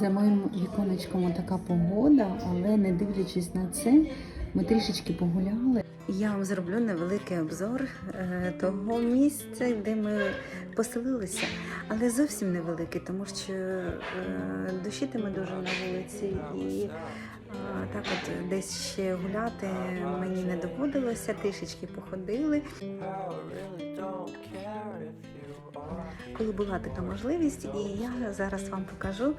За моїм віконечком така погода, але не дивлячись на це, ми трішечки погуляли. Я вам зроблю невеликий обзор е, того місця, де ми поселилися, але зовсім невеликий, тому що е, дощитиме дуже на вулиці і так от десь ще гуляти мені не доводилося, трішечки походили. Коли була така можливість, і я зараз вам покажу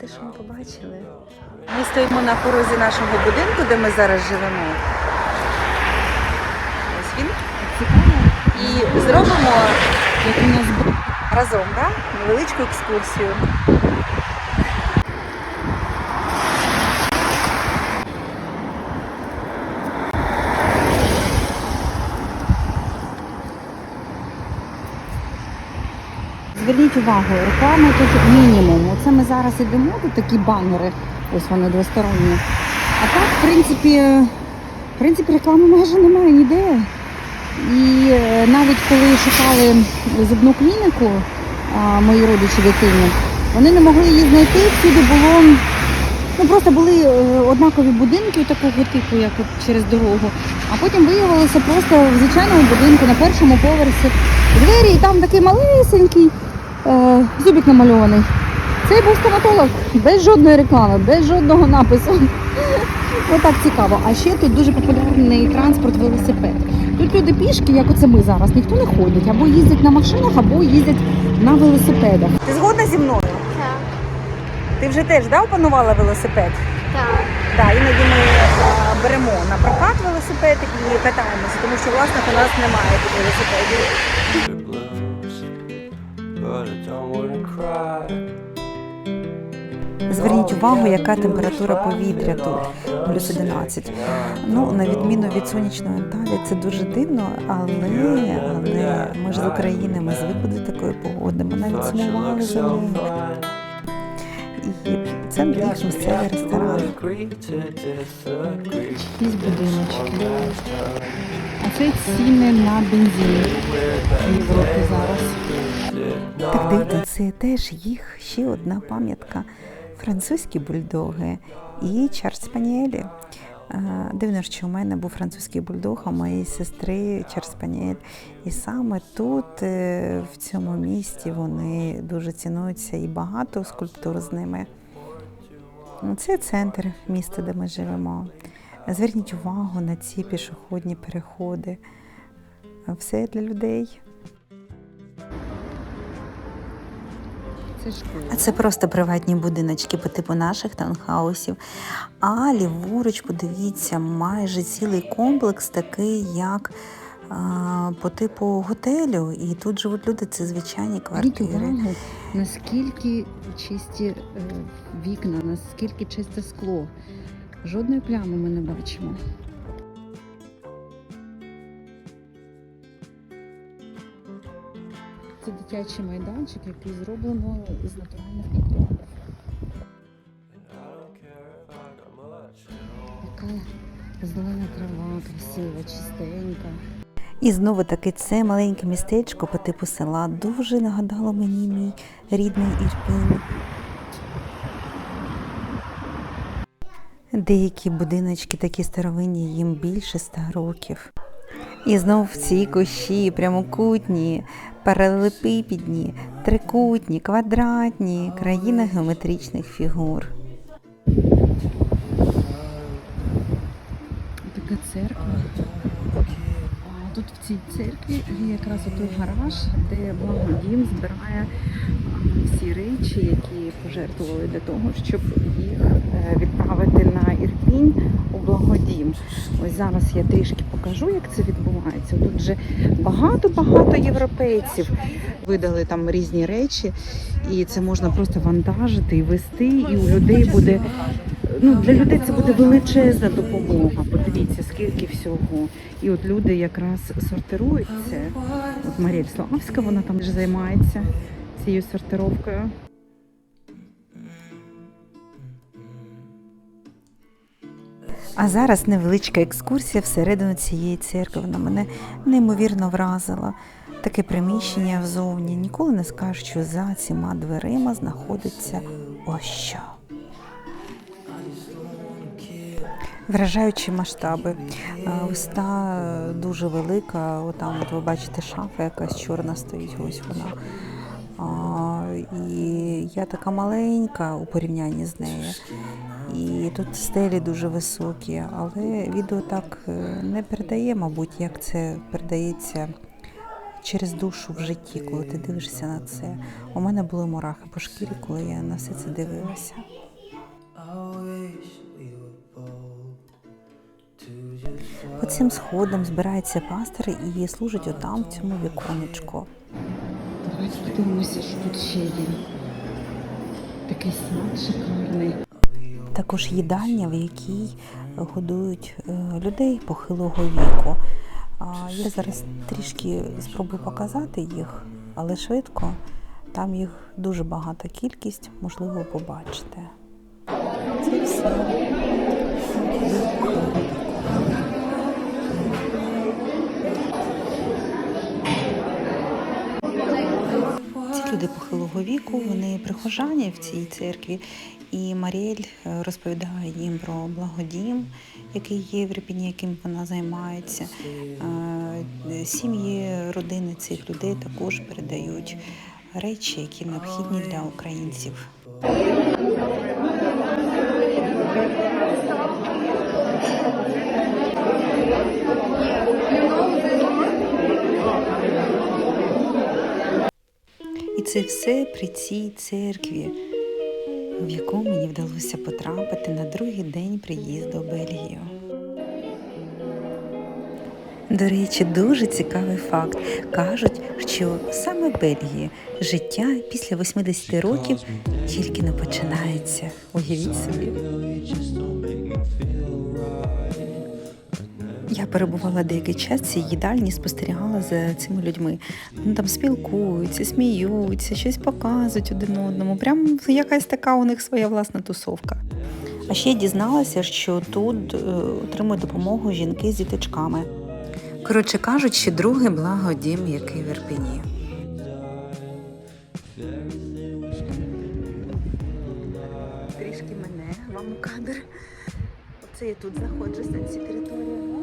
те, що ми побачили. Ми стоїмо на порозі нашого будинку, де ми зараз живемо. Ось він. І зробимо разом да? невеличку екскурсію. Зверніть увагу, реклами тут мінімум. Оце ми зараз ідемо, тут такі банери, ось вони двосторонні. А так, в принципі, в принципі, реклами майже немає ніде. І е, навіть коли шукали зубну клініку, мої родичі дитині, вони не могли її знайти, всюди було. Ну просто були е, однакові будинки такого типу, як от через дорогу. А потім виявилося просто в звичайному будинку на першому поверсі двері, і там такий малесенький зубик намальований. Це був стоматолог без жодної реклами, без жодного напису. Отак цікаво. А ще тут дуже популярний транспорт велосипед. Тут люди пішки, як оце ми зараз, ніхто не ходить, або їздять на машинах, або їздять на велосипедах. Ти згодна зі мною? Так, Ти вже теж да, опанувала велосипед? так. Так, іноді ми беремо на прокат велосипед і катаємося, тому що власне у нас немає тут велосипедів. Зверніть увагу, яка температура повітря тут плюс 11. Ну, на відміну від сонячної Анталії, це дуже дивно, але, але ми ж з України, ми звикли до такої погоди. Ми навіть сумували за нею. І це їх місцевий ресторан. Якісь будиночки. А це ціни на бензин в Європі зараз. Це теж їх ще одна пам'ятка. Французькі бульдоги і чарспаніелі. Е, Дивно, що у мене був французький бульдог, а моєї сестри чарспаніель. І саме тут, е, в цьому місті, вони дуже цінуються і багато скульптур з ними. Ну, Це центр міста, де ми живемо. Зверніть увагу на ці пішохідні переходи. Все для людей. Це школа. А це просто приватні будиночки по типу наших таунхаусів. А ліворуч, подивіться, майже цілий комплекс такий, як а, по типу готелю. І тут живуть люди, це звичайні квартири. увагу, наскільки чисті е, вікна, наскільки чисте скло. Жодної плями ми не бачимо. Це дитячий майданчик, який зроблено з натуральних матеріалів. Яка зелена трава, красива, чистенька. І знову таки це маленьке містечко по типу села дуже нагадало мені мій рідний Ірпінь. Деякі будиночки такі старовинні, їм більше ста років. І знов ці кущі прямокутні, паралелепипідні, трикутні, квадратні, країна геометричних фігур. Така церква. Тут в цій церкві є якраз той гараж, де благодім збирає всі речі, які пожертвували для того, щоб їх е, відправити на Ірпінь у благодім. Ось зараз я трішки покажу, як це відбувається. Тут вже багато-багато європейців видали там різні речі, і це можна просто вантажити і вести, і у людей буде ну, для людей це буде величезна допомога. Подивіться, скільки всього. І от люди якраз сортирують це. От Марія Славська, вона там ж займається цією сортировкою. А зараз невеличка екскурсія всередину цієї церкви. Вона мене неймовірно вразила. Таке приміщення взовні ніколи не скажеш, що за цими дверима знаходиться ось що. Вражаючі масштаби. Е, Виста дуже велика. Отам, от ви бачите, шафа якась чорна стоїть, ось вона. І я така маленька у порівнянні з нею. І тут стелі дуже високі, але відео так е, не передає, мабуть, як це передається через душу в житті, коли ти дивишся на це. У мене були мурахи по шкірі, коли я на все це дивилася. По цим сходам збирається пастор і служить отам в цьому віконечку. Давайте подивимося, що тут ще є. Такий сад шикарний. Також їдальня, в якій годують е, людей похилого віку. Я зараз трішки спробую показати їх, але швидко. Там їх дуже багата кількість, можливо, побачите. Це все. Ці люди похилого віку, вони прихожані в цій церкві, і Маріель е, розповідає їм про благодім, який є в Ріпіні, яким вона займається. Е, Сім'ї, родини цих людей також передають речі, які необхідні для українців. І це все при цій церкві, в яку мені вдалося потрапити на другий день приїзду в Бельгію. До речі, дуже цікавий факт. Кажуть, що саме в Бельгії життя після 80 років тільки не починається. Уявіть собі. Я перебувала деякий час в цій їдальні, спостерігала за цими людьми. Вони там спілкуються, сміються, щось показують один одному. Прям якась така у них своя власна тусовка. А ще я дізналася, що тут е, отримують допомогу жінки з діточками. Коротше кажучи, другий благодім, який в Ірпені. Трішки мене, вам у кадр. Оце я тут знаходжусь на цій території.